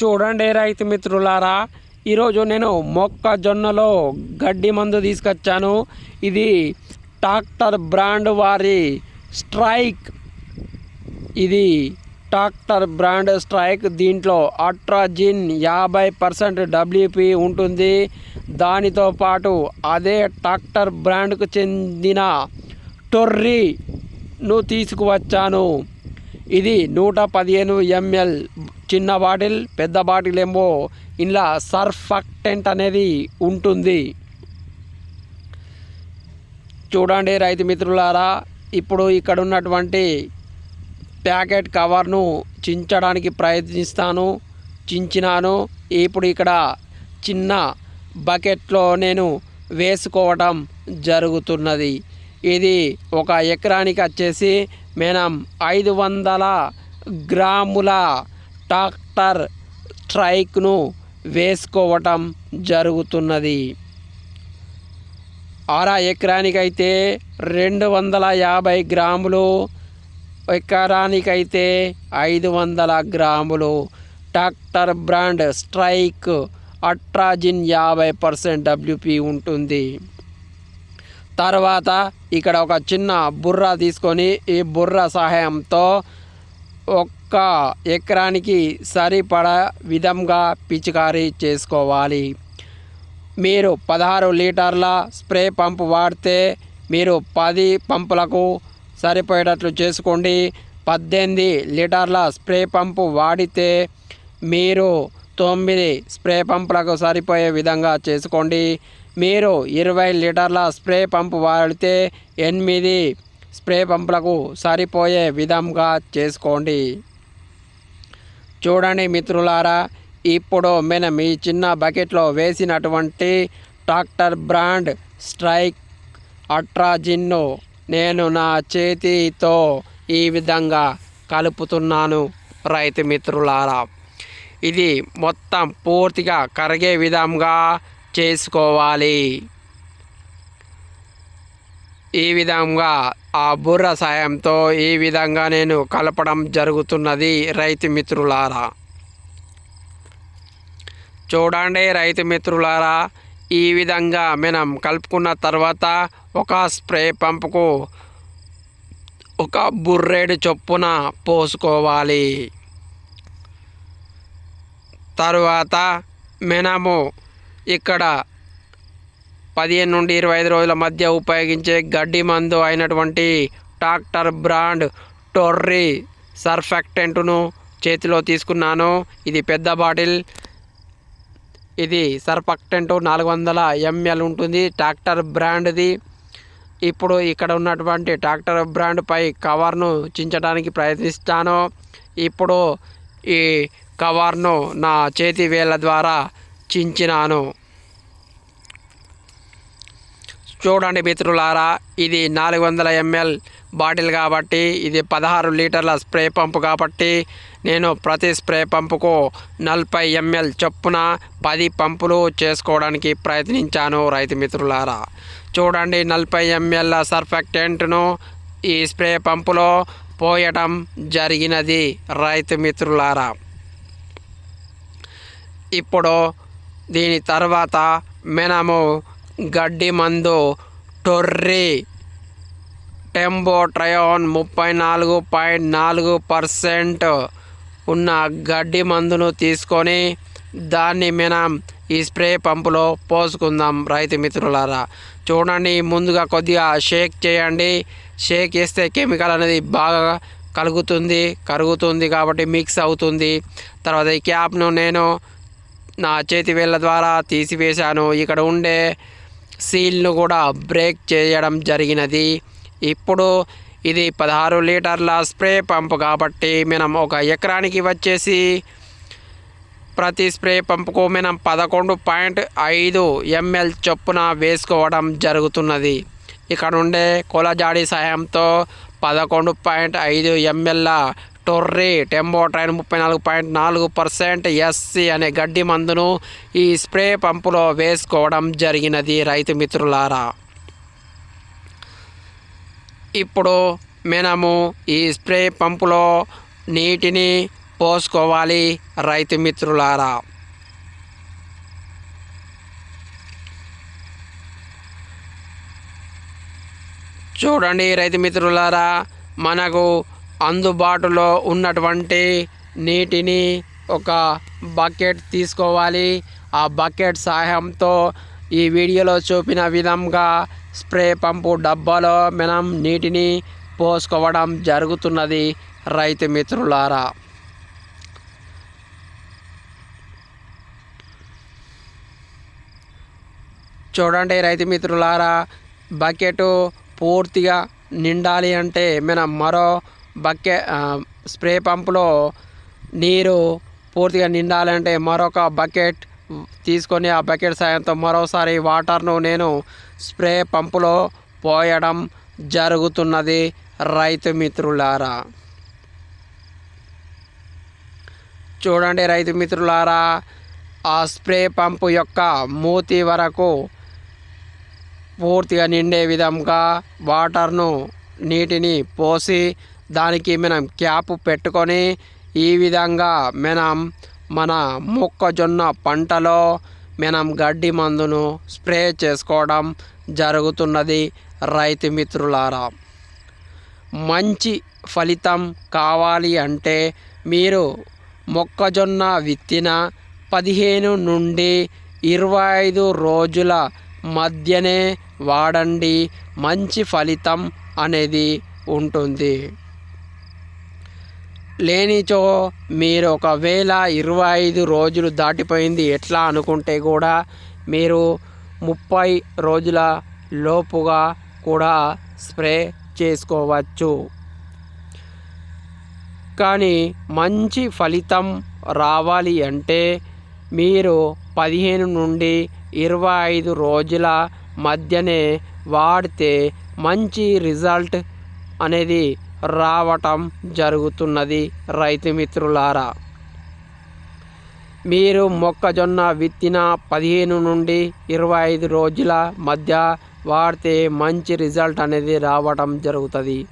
చూడండి రైతు మిత్రులారా ఈరోజు నేను మొక్కజొన్నలో గడ్డి మందు తీసుకొచ్చాను. ఇది టాక్టర్ బ్రాండ్ వారి స్ట్రైక్. ఇది టాక్టర్ బ్రాండ్ స్ట్రైక్. దీంట్లో అట్రాజిన్ యాభై పర్సెంట్ డబ్ల్యూపి ఉంటుంది. దానితో పాటు అదే టాక్టర్ బ్రాండ్కు చెందిన టొర్రీను తీసుకువచ్చాను. ఇది నూట పదిహేను ఎంఎల్ చిన్న బాటిల్ పెద్ద బాటిల్ ఏమో ఇలా సర్ఫక్టెంట్ అనేది ఉంటుంది. చూడండి రైతు మిత్రులారా ఇప్పుడు ఇక్కడ ఉన్నటువంటి ప్యాకెట్ కవర్ను చించడానికి ప్రయత్నిస్తాను చించినాను. ఇప్పుడు ఇక్కడ చిన్న బకెట్లో నేను వేసుకోవటం జరుగుతున్నది. ఇది ఒక ఎకరానికి వచ్చేసి మనం ఐదు వందల గ్రాముల ట్రాక్టర్ స్ట్రైక్ను వేసుకోవటం జరుగుతున్నది. అర ఎకరానికైతే రెండు వందల యాభై గ్రాములు ఎకరానికైతే ఐదు వందల గ్రాములు. ట్రాక్టర్ బ్రాండ్ స్ట్రైక్ అట్రాజిన్ యాభై పర్సెంట్ డబ్ల్యూపి ఉంటుంది. తర్వాత ఇక్కడ ఒక చిన్న బుర్ర తీసుకొని ఈ బుర్ర సహాయంతో ఒక్క ఎకరానికి సరిపడ విధంగా పిచికారీ చేసుకోవాలి. మీరు పదహారు లీటర్ల స్ప్రే పంపు వాడితే మీరు పది పంపులకు సరిపోయేటట్లు చేసుకోండి. పద్దెనిమిది లీటర్ల స్ప్రే పంపు వాడితే మీరు తొమ్మిది స్ప్రే పంపులకు సరిపోయే విధంగా చేసుకోండి. మీరు ఇరవై లీటర్ల స్ప్రే పంపు వాడితే ఎనిమిది స్ప్రే పంపులకు సరిపోయే విధంగా చేసుకోండి. చూడండి మిత్రులారా ఇప్పుడు మనం ఈ చిన్న బకెట్లో వేసినటువంటి టాక్టర్ బ్రాండ్ స్ట్రైక్ అట్రాజిన్ను నేను నా చేతితో ఈ విధంగా కలుపుతున్నాను రైతు మిత్రులారా. ఇది మొత్తం పూర్తిగా కరిగే విధంగా చేసుకోవాలి. ఈ విధంగా ఆ బుర్ర సాయంతో ఈ విధంగా నేను కలపడం జరుగుతున్నది రైతు మిత్రులారా. చూడండి రైతు మిత్రులారా ఈ విధంగా మనం కలుపుకున్న తర్వాత ఒక స్ప్రే పంపుకు ఒక బుర్రేడు చొప్పున పోసుకోవాలి. తరువాత మనము ఇక్కడ పదిహేను నుండి ఇరవై ఐదు రోజుల మధ్య ఉపయోగించే గడ్డి మందు అయినటువంటి టాక్టర్ బ్రాండ్ టొర్రీ సర్ఫెక్టెంట్ను చేతిలో తీసుకున్నాను. ఇది పెద్ద బాటిల్. ఇది సర్ఫెక్టెంట్ నాలుగు వందల ఎంఎల్ ఉంటుంది. ట్రాక్టర్ బ్రాండ్ది. ఇప్పుడు ఇక్కడ ఉన్నటువంటి ట్రాక్టర్ బ్రాండ్పై కవర్ను చించడానికి ప్రయత్నిస్తాను. ఇప్పుడు ఈ కవర్ను నా చేతి వేళ్ళ ద్వారా చించినాను. చూడండి మిత్రులారా ఇది నాలుగు వందల ఎంఎల్ బాటిల్ కాబట్టి ఇది పదహారు లీటర్ల స్ప్రే పంపు కాబట్టి నేను ప్రతి స్ప్రే పంపుకు నలభై ఎంఎల్ చొప్పున పది పంపులు చేసుకోవడానికి ప్రయత్నించాను రైతు మిత్రులారా. చూడండి నలభై ఎంఎల్ సర్ఫెక్టెంట్ను ఈ స్ప్రే పంపులో పోయటం జరిగినది రైతు మిత్రులారా. ఇప్పుడు దీని తర్వాత మనము గడ్డి మందు టొర్రీ టెంబో ట్రయోన్ ముప్పై నాలుగు పాయింట్ నాలుగు పర్సెంట్ ఉన్న గడ్డి మందును తీసుకొని దాన్ని మనం ఈ స్ప్రే పంపులో పోసుకుందాం రైతు మిత్రులారా. చూడండి ముందుగా కొద్దిగా షేక్ చేయండి. షేక్ చేస్తే కెమికల్ అనేది బాగా కలుగుతుంది కరుగుతుంది కాబట్టి మిక్స్ అవుతుంది. తర్వాత ఈ క్యాప్ను నేను నా చేతి వేళ్ళ ద్వారా తీసివేశాను. ఇక్కడ ఉండే సీల్ను కూడా బ్రేక్ చేయడం జరిగినది. ఇప్పుడు ఇది పదహారు లీటర్ల స్ప్రే పంపు కాబట్టి మనం ఒక ఎకరానికి వచ్చేసి ప్రతి స్ప్రే పంపుకు మనం పదకొండు పాయింట్ ఐదు ఎంఎల్ చొప్పున వేసుకోవడం జరుగుతున్నది. ఇక్కడ ఉండే కొలజాడి సహాయంతో పదకొండు పాయింట్ ఐదు ఎంఎల్ల టొర్రీ టెంబో ట్రైన్ ముప్పై నాలుగు పాయింట్ నాలుగు పర్సెంట్ ఎస్సి అనే గడ్డి మందును ఈ స్ప్రే పంపులో వేసుకోవడం జరిగినది రైతు మిత్రులారా. ఇప్పుడు మనము ఈ స్ప్రే పంపులో నీటిని పోసుకోవాలి రైతు మిత్రులారా. చూడండి రైతు మిత్రులారా మనకు అందుబాటులో ఉన్నటువంటి నీటిని ఒక బకెట్ తీసుకోవాలి. ఆ బకెట్ సహాయంతో ఈ వీడియోలో చూపిన విధంగా స్ప్రే పంపు డబ్బాలో మనం నీటిని పోసుకోవడం జరుగుతున్నది. రైతు మిత్రులారా. చూడండి రైతు మిత్రులారా బకెట్ పూర్తిగా నిండాలి అంటే మనం మరో బకెట్ స్ప్రే పంపులో నీరు పూర్తిగా నిండాలంటే మరొక బకెట్ తీసుకొని ఆ బకెట్ సాయంతో మరోసారి వాటర్ను నేను స్ప్రే పంపులో పోయడం జరుగుతున్నది. రైతు మిత్రులారా చూడండి రైతు మిత్రులారా ఆ స్ప్రే పంపు యొక్క మూతి వరకు పూర్తిగా నిండే విధంగా వాటర్ను నీటిని పోసి దానికి మనం క్యాప్ పెట్టుకొని ఈ విధంగా మనం మన మొక్కజొన్న పంటలో మనం గడ్డి మందును స్ప్రే చేసుకోవడం జరుగుతున్నది రైతు మిత్రులారా. మంచి ఫలితం కావాలి అంటే మీరు మొక్కజొన్న విత్తిన పదిహేను నుండి ఇరవై ఐదు రోజుల మధ్యనే వాడండి మంచి ఫలితం అనేది ఉంటుంది. లేనిచో మీరు ఒకవేళ ఇరవై ఐదు రోజులు దాటిపోయింది ఎట్లా అనుకుంటే కూడా మీరు ముప్పై రోజుల లోపుగా కూడా స్ప్రే చేసుకోవచ్చు. కానీ మంచి ఫలితం రావాలి అంటే మీరు పదిహేను నుండి ఇరవై ఐదు రోజుల మధ్యనే వాడితే మంచి రిజల్ట్ అనేది రావటం జరుగుతున్నది రైతు మిత్రులారా. మీరు మొక్కజొన్న విత్తిన పదిహేను నుండి ఇరవై ఐదు రోజుల మధ్య వాడితే మంచి రిజల్ట్ అనేది రావటం జరుగుతుంది.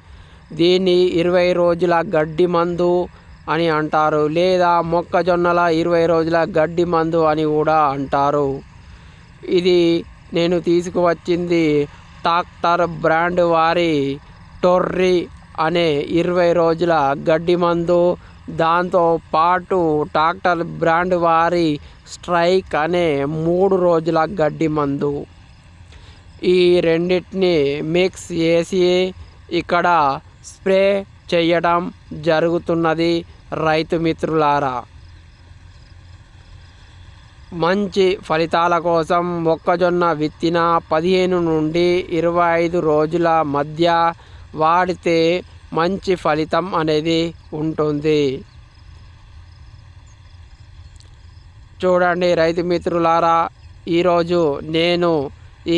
దీన్ని ఇరవై రోజుల గడ్డి మందు అని అంటారు లేదా మొక్కజొన్నల ఇరవై రోజుల గడ్డి మందు అని కూడా అంటారు. ఇది నేను తీసుకువచ్చింది టాక్టర్ బ్రాండ్ వారి టొర్రి అనే ఇరవై రోజుల గడ్డి మందు దాంతో పాటు టాక్టర్ బ్రాండ్ వారి స్ట్రైక్ అనే మూడు రోజుల గడ్డి మందు. ఈ రెండింటిని మిక్స్ చేసి ఇక్కడ స్ప్రే చేయడం జరుగుతున్నది రైతు మిత్రులారా. మంచి ఫలితాల కోసం మొక్కజొన్న విత్తిన పదిహేను నుండి ఇరవై ఐదు రోజుల మధ్య వాడితే మంచి ఫలితం అనేది ఉంటుంది. చూడండి రైతు మిత్రులారా ఈరోజు నేను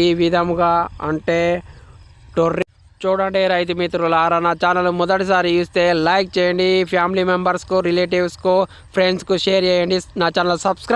ఈ విధముగా అంటే టొర్రి చూడండి రైతు మిత్రులారా నా ఛానల్ మొదటిసారి చూస్తే లైక్ చేయండి ఫ్యామిలీ మెంబర్స్కు రిలేటివ్స్కు ఫ్రెండ్స్కు షేర్ చేయండి నా ఛానల్ సబ్స్క్రైబ్